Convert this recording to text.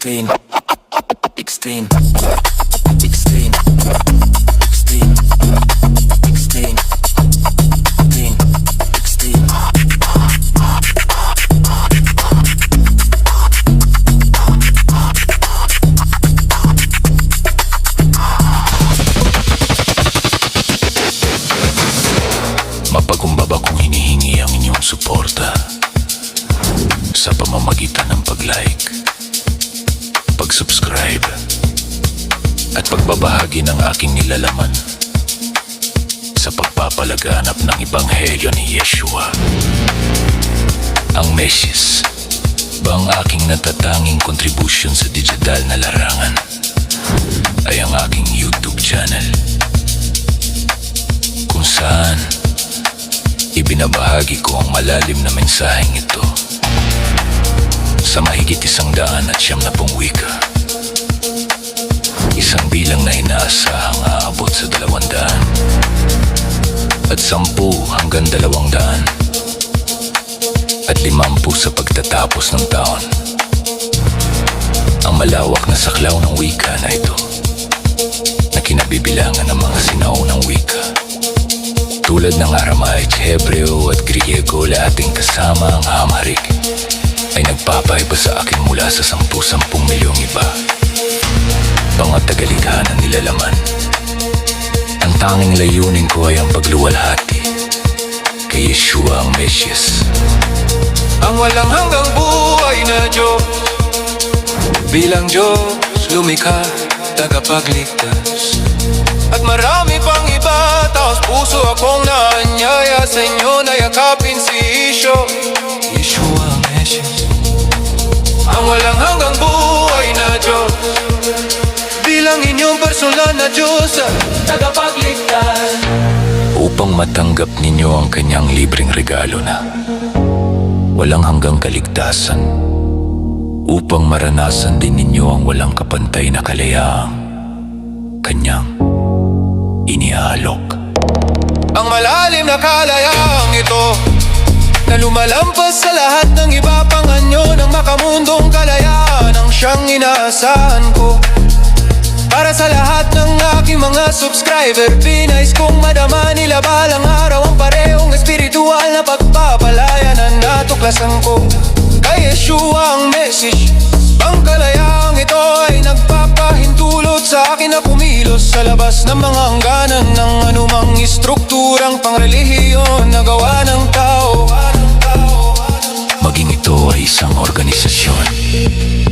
Extreme. Extreme. Extreme. Extreme. Extreme. Mapagumbaba kong hinihingi ang inyong suporta sa pamamagitan ng pag-like, pag-subscribe, at pagbabahagi ng aking nilalaman sa pagpapalaganap ng Ebanghelyo ni Yeshua. Ang Mesis ba ang aking natatanging kontribusyon sa digital na larangan ay ang aking YouTube channel kung saan Ibinabahagi ko ang malalim na mensaheng ito sa mahigit isang daan at siyam na pong wika. Isang bilang na inaasahang aabot sa dalawang daan at sampu hanggang dalawang daan at limampu sa pagtatapos ng taon. Ang malawak na saklaw ng wika na ito na kinabibilangan ng mga sinaunang wika tulad ng Aramaic, Hebreo at Griego ating kasama ang Amharic ay nagpapaiba sa akin mula sa sampu-sampung milyong iba. Pangatagalikha ng nilalaman. Ang tanging layunin ko ay ang pagluwalhati kay Yeshua ang Mesyas. Ang walang hanggang buhay na Diyos Bilang Diyos lumikha, tagapagligtas At marami pang iba, taos puso akong naanyaya Sa inyo na yakapin walang hanggang buhay na Diyos. Bilang inyong personal na Diyos at tagapagligtas. Upang matanggap ninyo ang kanyang libreng regalo na walang hanggang kaligtasan. Upang maranasan din ninyo ang walang kapantay na kalayaang kanyang iniaalok. Ang malalim na kalayang ito Na lumalampas sa lahat ng iba pang inaasahan ko. Para sa lahat ng aking mga subscriber Pinais kong madama nila balang araw Ang parehong espiritual na pagpapalaya Na natuklasan ko. Kay Yeshua ang message Ang kalayaang ito ay nagpapahintulot sa akin na kumilos Sa labas ng mga hangganan ng anumang istrukturang pangrelihiyon na gawa ng tao. Maging ito ay isang organisasyon